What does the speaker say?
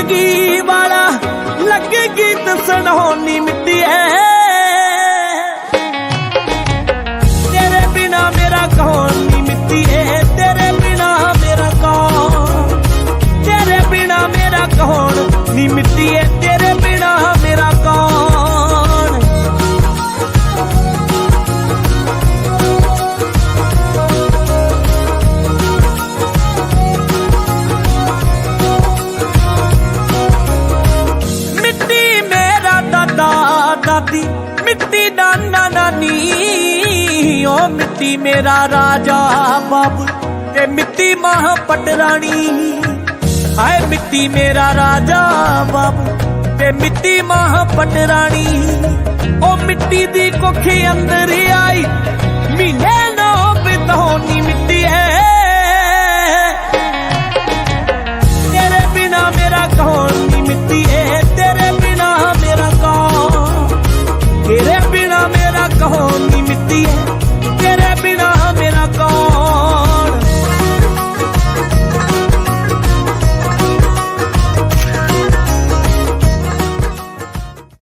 ਜ਼ਿੰਦਗੀ ਵਾਲਾ ਲੱਗੇ ਗੀਤ ਸੁਣਾਉਣੀ ਮਿੱਟੀ ਐ। ਤੇਰੇ ਬਿਨਾ ਮੇਰਾ ਕੌਣ ਨੀ ਮਿੱਟੀ ਐ। ਤੇਰੇ ਬਿਨਾ ਮੇਰਾ ਕੌਣ, ਤੇਰੇ ਬਿਨਾ ਮੇਰਾ ਕੌਣ ਨੀ ਮਿੱਟੀ ਐ। ਦਾਦੀ ਮਿੱਟੀ ਨਾਨਾ ਨਾਨੀ ਓ ਮਿੱਟੀ ਮੇਰਾ ਰਾਜਾ ਬਾਬੂ ਤੇ ਮਿੱਟੀ ਮਾਂ ਪਟਰਾਣੀ ਹਾਏ, ਮਿੱਟੀ ਮੇਰਾ ਰਾਜਾ ਬਾਬੂ ਤੇ ਮਿੱਟੀ ਮਾਂ ਪਟਰਾਣੀ ਓ ਮਿੱਟੀ ਦੀ ਕੋਖੇ ਅੰਦਰ ਆਈ, ਮਹੀਨੇ ਨੋ